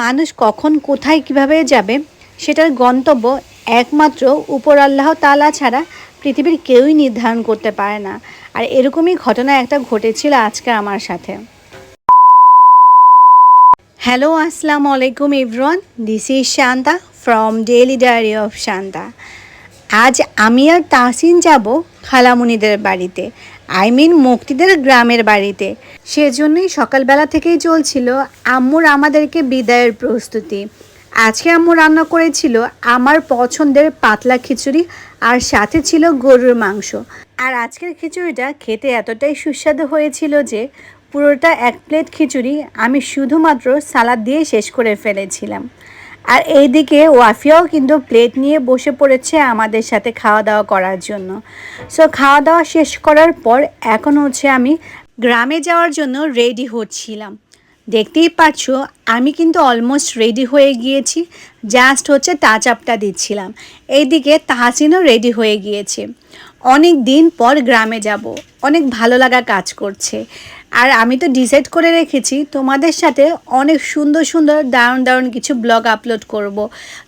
মানুষ কখন কোথায় কীভাবে যাবে, সেটার গন্তব্য একমাত্র উপর আল্লাহ তালা ছাড়া পৃথিবীর কেউই নির্ধারণ করতে পারে না। আর এরকমই ঘটনা একটা ঘটেছিল আজকে আমার সাথে। হ্যালো, আসসালামু আলাইকুম everyone this is Shanta from daily diary of Shanta. আজ আমি আর তাসিন যাব খালামুনিদের বাড়িতে। আই মিন মুক্তিদের গ্রামের বাড়িতে। সেজন্যই সকালবেলা থেকেই চলছিল আম্মুর আমাদেরকে বিদায়ের প্রস্তুতি। আজকে আম্মু রান্না করেছিল আমার পছন্দের পাতলা খিচুড়ি আর সাথে ছিল গরুর মাংস। আর আজকের খিচুড়িটা খেতে এতটাই সুস্বাদু হয়েছিল যে পুরোটা এক প্লেট খিচুড়ি আমি শুধুমাত্র সালাদ দিয়ে শেষ করে ফেলেছিলাম। আর এইদিকে ওয়াফিয়াও কিন্তু প্লেট নিয়ে বসে পড়েছে আমাদের সাথে খাওয়া দাওয়া করার জন্য। সো খাওয়া দাওয়া শেষ করার পর এখন হচ্ছে আমি গ্রামে যাওয়ার জন্য রেডি হচ্ছিলাম। দেখতেই পাচ্ছো, আমি কিন্তু অলমোস্ট রেডি হয়ে গিয়েছি। জাস্ট হচ্ছে টাচ আপটা দিচ্ছিলাম। এইদিকে তাহাসিনও রেডি হয়ে গিয়েছে। অনেক দিন পর গ্রামে যাব। অনেক ভালো লাগা কাজ করছে। আর আমি তো ডিসাইড করে রেখেছি তোমাদের সাথে অনেক সুন্দর সুন্দর দারুণ দারুণ কিছু ব্লগ আপলোড করব।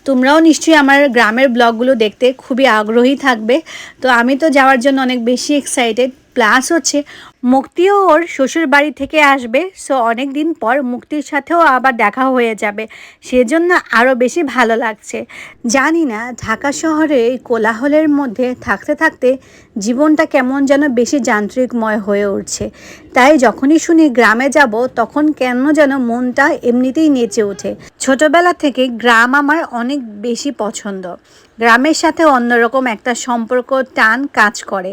তোমরাও নিশ্চয়ই আমার গ্রামের ব্লগগুলো দেখতে খুবই আগ্রহী থাকবে তো আমি তো যাওয়ার জন্য অনেক বেশি এক্সাইটেড প্লাস হচ্ছে মুক্তিও ওর শ্বশুর বাড়ি থেকে আসবে সো অনেক দিন পর মুক্তির সাথেও আবার দেখা হয়ে যাবে। সেজন্য আরও বেশি ভালো লাগছে। জানি না, ঢাকা শহরে এই কোলাহলের মধ্যে থাকতে থাকতে জীবনটা কেমন যেন বেশি যান্ত্রিকময় হয়ে উঠছে। তাই যখনই শুনি গ্রামে যাব, তখন কেন যেন মনটা এমনিতেই নেচে ওঠে। ছোটবেলা থেকে গ্রাম আমার অনেক বেশি পছন্দ। গ্রামের সাথে অন্যরকম একটা সম্পর্ক, টান কাজ করে।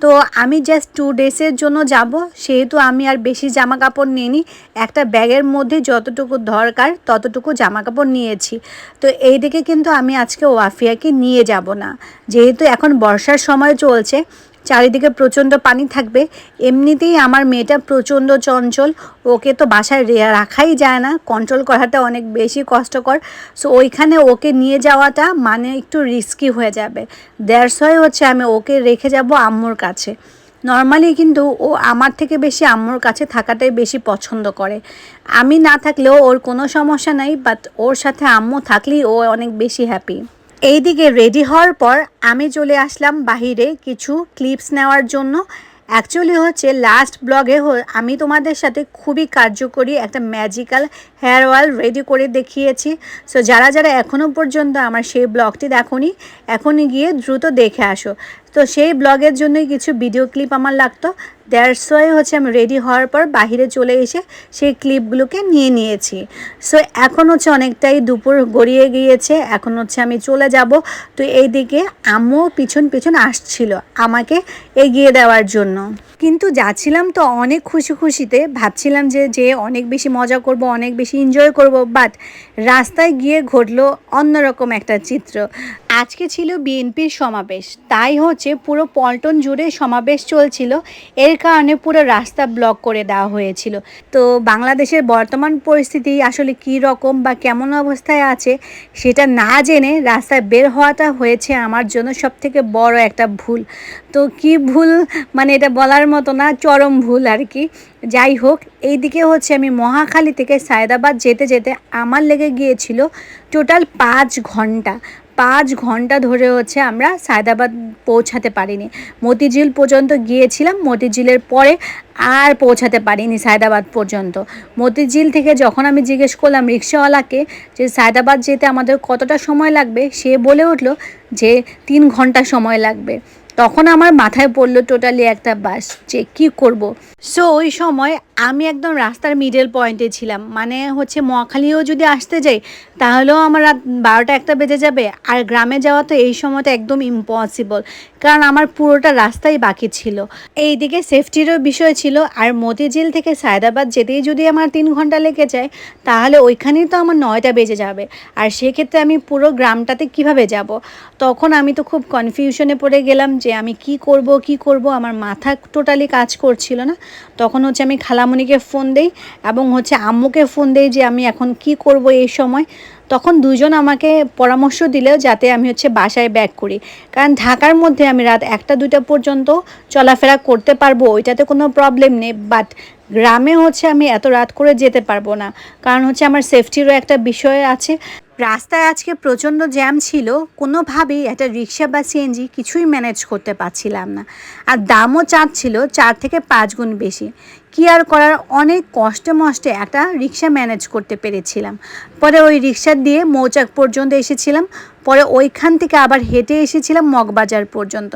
তো আমি জাস্ট টু ডেসের জন্য যাব, সেহেতু আমি আর বেশি জামা কাপড় নিইনি। একটা ব্যাগের মধ্যে যতটুকু দরকার, ততটুকু জামা কাপড় নিয়েছি। তো এই দিকে কিন্তু আমি আজকে ওয়াফিয়াকে নিয়ে যাব না। যেহেতু এখন বর্ষার সময় চলছে, চারিদিকে প্রচণ্ড পানি থাকবে, এমনিতেই আমার মেয়েটা প্রচণ্ড চঞ্চল, ওকে তো বাসায় রাখাই যায় না কন্ট্রোল করাটা অনেক বেশি কষ্টকর। সো ওইখানে ওকে নিয়ে যাওয়াটা মানে একটু রিস্কি হয়ে যাবে। হয় হচ্ছে আমি ওকে রেখে যাব আম্মুর কাছে। নর্মালি কিন্তু ও আমার থেকে বেশি আম্মুর কাছে থাকাটাই বেশি পছন্দ করে। আমি না থাকলেও ওর কোনো সমস্যা নাই বাট ওর সাথে আম্মু থাকলেই ও অনেক বেশি হ্যাপি এইদিকে রেডি হওয়ার পর আমি চলে আসলাম বাহিরে কিছু ক্লিপস নেওয়ার জন্য। অ্যাকচুয়ালি হচ্ছে লাস্ট ব্লগে আমি তোমাদের সাথে খুবই কার্যকরী একটা ম্যাজিক্যাল হেয়ার অয়েল রেডি করে দেখিয়েছি। সো যারা যারা এখনও পর্যন্ত আমার সেই ব্লগটি দেখোনি, এখনই গিয়ে দ্রুত দেখে আসো। তো সেই ব্লগের জন্যই কিছু ভিডিও ক্লিপ আমার লাগতো। দেড়শোয় হচ্ছে আমি রেডি হওয়ার পর বাহিরে চলে এসে সেই ক্লিপগুলোকে নিয়ে নিয়েছি। সো এখন হচ্ছে অনেকটাই দুপুর গড়িয়ে গিয়েছে। এখন হচ্ছে আমি চলে যাব। তো এইদিকে আম্মু পিছন পিছন আসছিল আমাকে এগিয়ে দেওয়ার জন্য। কিন্তু যাচ্ছিলাম তো অনেক খুশি খুশিতে। ভাবছিলাম যে যে অনেক বেশি মজা করব, অনেক বেশি এনজয় করব বাট রাস্তায় গিয়ে ঘটলো অন্যরকম একটা চিত্র। আজকে ছিল বিএনপির সমাবেশ। তাই হচ্ছে পুরো পল্টন জুড়ে সমাবেশ চলছিল। এর কারণে পুরো রাস্তা ব্লক করে দেওয়া হয়েছিল। তো বাংলাদেশের বর্তমান পরিস্থিতি আসলে কী রকম বা কেমন অবস্থায় আছে, সেটা না জেনে রাস্তায় বের হওয়াটা হয়েছে আমার জন্য সবথেকে বড় একটা ভুল। তো কি ভুল? মানে এটা বলার মতো না, চরম ভুল আর কি। যাই হোক, এইদিকে হচ্ছে আমি মহাখালী থেকে সায়দাবাদ যেতে যেতে আমার লেগে গিয়েছিল টোটাল পাঁচ ঘণ্টা। পাঁচ ঘণ্টা ধরে হচ্ছে আমরা সায়দাবাদ পৌঁছাতে পারিনি। মতিঝিল পর্যন্ত গিয়েছিলাম, মতিঝিলের পরে আর পৌঁছাতে পারিনি সায়দাবাদ পর্যন্ত। মতিঝিল থেকে যখন আমি জিজ্ঞেস করলাম রিক্সাওয়ালাকে যে, সায়দাবাদ যেতে আমাদের কতটা সময় লাগবে? সে বলে উঠল যে, তিন ঘণ্টা সময় লাগবে। তখন আমার মাথায় পড়ল টোটালি একটা বাস যে কি করব। সো ওই সময় আমি একদম রাস্তার মিডল পয়েন্টে ছিলাম। মানে হচ্ছে মহাখালীও যদি আসতে যাই, তাহলেও আমার রাত বারোটা একটা বেজে যাবে। আর গ্রামে যাওয়া তো এই সময়টা একদম ইম্পসিবল কারণ আমার পুরোটা রাস্তাই বাকি ছিল। এইদিকে সেফটিরও বিষয় ছিল, আর মতিঝিল থেকে সায়দাবাদ যেতেই যদি আমার তিন ঘণ্টা লেগে যায়, তাহলে ওইখানেই তো আমার নয়টা বেজে যাবে। আর সেক্ষেত্রে আমি পুরো গ্রামটাতে কীভাবে যাব? তখন আমি তো খুব কনফিউশনে পড়ে গেলাম যে আমি কি করব কি করব? আমার মাথা টোটালি কাজ করছিল না। তখন হচ্ছে আমি খালা খালামণিকে ফোন দেই এবং হচ্ছে আম্মুকে ফোন দেই যে আমি এখন কি করব এই সময়। তখন দুজন আমাকে পরামর্শ দিলেও যাতে আমি হচ্ছে বাসায় ব্যাক করি। কারণ ঢাকার মধ্যে আমি রাত একটা, দুইটা পর্যন্ত চলাফেরা করতে পারব, ওইটাতে কোনো প্রবলেম নেই। বাট গ্রামে হচ্ছে আমি এত রাত করে যেতে পারব না। কারণ হচ্ছে আমার সেফটিরও একটা বিষয় আছে। রাস্তায় আজকে প্রচণ্ড জ্যাম ছিল, কোনোভাবেই একটা রিক্সা বা সিএনজি কিছুই ম্যানেজ করতে পারছিলাম না। আর দামও চাচ্ছিল চার থেকে পাঁচ গুণ বেশি। কি আর করার, অনেক কষ্টে মষ্টে একটা রিক্সা ম্যানেজ করতে পেরেছিলাম। পরে ওই রিক্সা দিয়ে মৌচাক পর্যন্ত এসেছিলাম, পরে ওইখান থেকে আবার হেঁটে এসেছিলাম মগবাজার পর্যন্ত।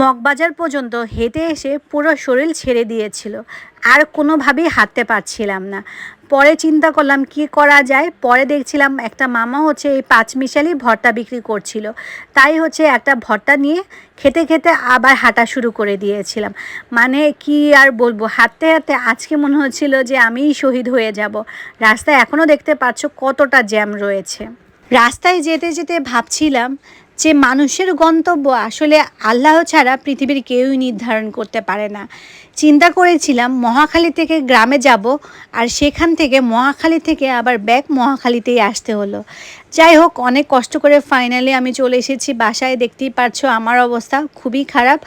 মগবাজার পর্যন্ত হেঁটে এসে পুরো শরীর ছেড়ে দিয়েছিল। আর কোনোভাবেই হাঁটতে পারছিলাম না। পরে চিন্তা করলাম, কি করা যায়? পরে দেখছিলাম একটা মামা হচ্ছে এই পাঁচ পাঁচমিশালি ভর্তা বিক্রি করছিল। তাই হচ্ছে একটা ভর্তা নিয়ে খেতে খেতে আবার হাঁটা শুরু করে দিয়েছিলাম। মানে কি আর বলব, হাঁটতে হাঁটতে আজকে মনে হচ্ছিল যে আমিই শহীদ হয়ে যাব। রাস্তায় এখনও দেখতে পাচ্ছ কতটা জ্যাম রয়েছে। রাস্তায় যেতে যেতে ভাবছিলাম যে মানুষের গন্তব্য আসলে আল্লাহ ছাড়া পৃথিবীর কেউই নির্ধারণ করতে পারে না। চিন্তা করেছিলাম, মহাখালী থেকে গ্রামে যাব আর সেখান থেকে মহাখালী থেকে আবার ব্যাক মহাখালীতেই আসতে হলো। যাই হোক, অনেক কষ্ট করে ফাইনালি আমি চলে এসেছি বাসায়। দেখতেই পারছ আমার অবস্থা খুবই খারাপ।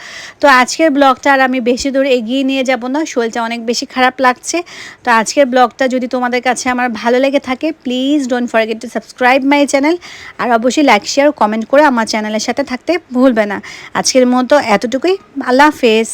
তো আজকের ব্লগটা আর আমি বেশি দূর এগিয়ে নিয়ে যাব না, শরীরটা অনেক বেশি খারাপ লাগছে। তো আজকের ব্লগটা যদি তোমাদের কাছে আমার ভালো লেগে থাকে please don't forget to subscribe my channel আর অবশ্যই লাইক শেয়ার কমেন্ট করে আমার চ্যানেলের সাথে থাকতে ভুলবে না। আজকের মতো এতটুকুই। আল্লাহ হাফেজ।